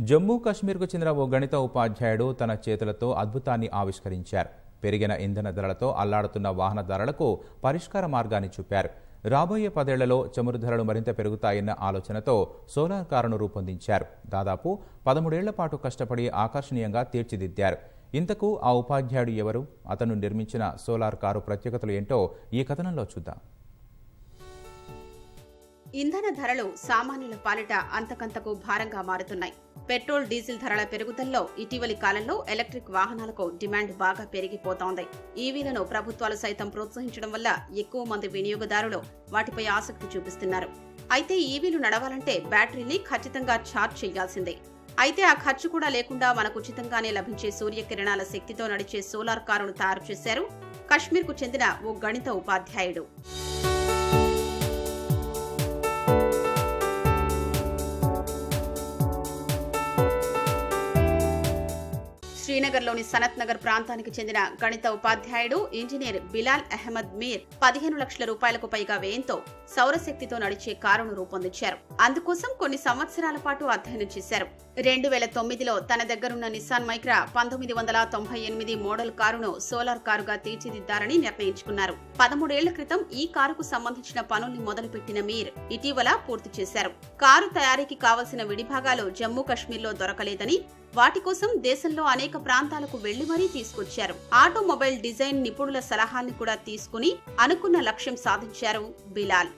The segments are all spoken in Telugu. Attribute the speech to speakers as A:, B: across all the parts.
A: జమ్మూ కాశ్మీర్కు చెందిన ఓ గణిత ఉపాధ్యాయుడు తన చేతులతో అద్భుతాన్ని ఆవిష్కరించారు. పెరిగిన ఇంధన ధరలతో అల్లాడుతున్న వాహన ధరలకు పరిష్కార మార్గాన్ని చూపారు. రాబోయే పదేళ్ళలో చమురు ధరలు మరింత పెరుగుతాయన్న ఆలోచనతో సోలార్ కారును రూపొందించారు. దాదాపు పదమూడేళ్ళ పాటు కష్టపడి ఆకర్షణీయంగా తీర్చిదిద్దారు. ఇంతకు ఆ ఉపాధ్యాయుడు ఎవరు? అతను నిర్మించిన సోలార్ కారు ప్రత్యేకతలు ఏంటో ఈ కథనంలో చూద్దాం.
B: ఇంధన ధరలు సామాన్యుల పాలిట అంతకంతకు భారంగా మారుతున్నాయి. పెట్రోల్ డీజిల్ ధరల పెరుగుదలలో ఇటీవలి కాలంలో ఎలక్ట్రిక్ వాహనాలకు డిమాండ్ బాగా పెరిగిపోతోంది. ఈవీలను ప్రభుత్వాలు సైతం ప్రోత్సహించడం వల్ల ఎక్కువ మంది వినియోగదారులు వాటిపై ఆసక్తి చూపిస్తున్నారు. అయితే ఈవీలు నడవాలంటే బ్యాటరీని ఖచ్చితంగా ఛార్జ్ చేయాల్సిందే. అయితే ఆ ఖర్చు కూడా లేకుండా మనకు ఉచితంగానే లభించే సూర్యకిరణాల శక్తితో నడిచే సోలార్ కారును తయారు చేశారు కశ్మీర్కు చెందిన ఓ గణిత ఉపాధ్యాయుడు. శ్రీనగర్లోని సనత్ నగర్ ప్రాంతానికి చెందిన గణిత ఉపాధ్యాయుడు ఇంజనీర్ బిలాల్ అహ్మద్ మీర్ పదిహేను లక్షల రూపాయలకు పైగా వ్యయంతో సౌరశక్తితో నడిచే కారును రూపొందించారు. అందుకోసం కొన్ని సంవత్సరాల పాటు అధ్యయనం చేశారు. రెండు వేల తొమ్మిదిలో తన దగ్గరున్న నిస్సాన్ మైక్రా పంతొమ్మిది వందల తొంభై ఎనిమిది మోడల్ కారును సోలార్ కారుగా తీర్చిదిద్దారని నిర్ణయించుకున్నారు. పదమూడేళ్ళ క్రితం ఈ కారుకు సంబంధించిన పనుల్ని మొదలుపెట్టిన మీర్ ఇటీవల పూర్తి చేశారు. కారు తయారీకి కావలసిన విడిభాగాలు జమ్మూ కశ్మీర్లో దొరకలేదని వాటి కోసం దేశంలో అనేక ప్రాంతాలకు వెళ్ళి మరీ తీసుకొచ్చారు. ఆటోమొబైల్ డిజైన్ నిపుణుల సలహాల్ని కూడా తీసుకుని అనుకున్న లక్ష్యం సాధించారు బిలాల్.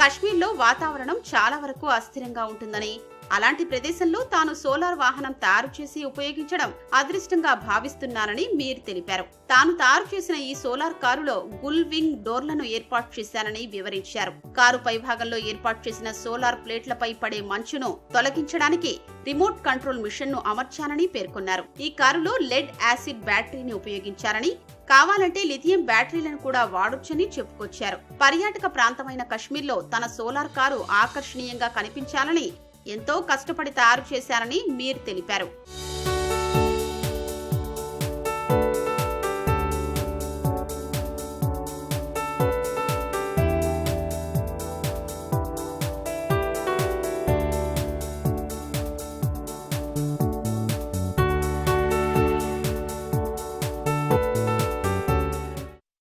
B: కశ్మీర్లో వాతావరణం చాలా వరకు అస్థిరంగా ఉంటుందని అలాంటి ప్రదేశంలో తాను సోలార్ వాహనం తయారు చేసి ఉపయోగించడం అదృష్టంగా భావిస్తున్నానని మీర్ తెలిపారు. తాను తయారు చేసిన ఈ సోలార్ కారులో గుల్ వింగ్ డోర్లను ఏర్పాటు చేశానని వివరించారు. కారు పైభాగంలో ఏర్పాటు చేసిన సోలార్ ప్లేట్లపై పడే మంచును తొలగించడానికి రిమోట్ కంట్రోల్ మిషన్ను అమర్చానని పేర్కొన్నారు. ఈ కారులో లెడ్ యాసిడ్ బ్యాటరీని ఉపయోగించారని కావాలంటే లిథియం బ్యాటరీలను కూడా వాడొచ్చని చెప్పుకొచ్చారు. పర్యాటక ప్రాంతమైన కశ్మీర్లో తన సోలార్ కారు ఆకర్షణీయంగా కనిపించాలని ఎంతో కష్టపడి తయారు చేశారని మీర్ తెలిపారు.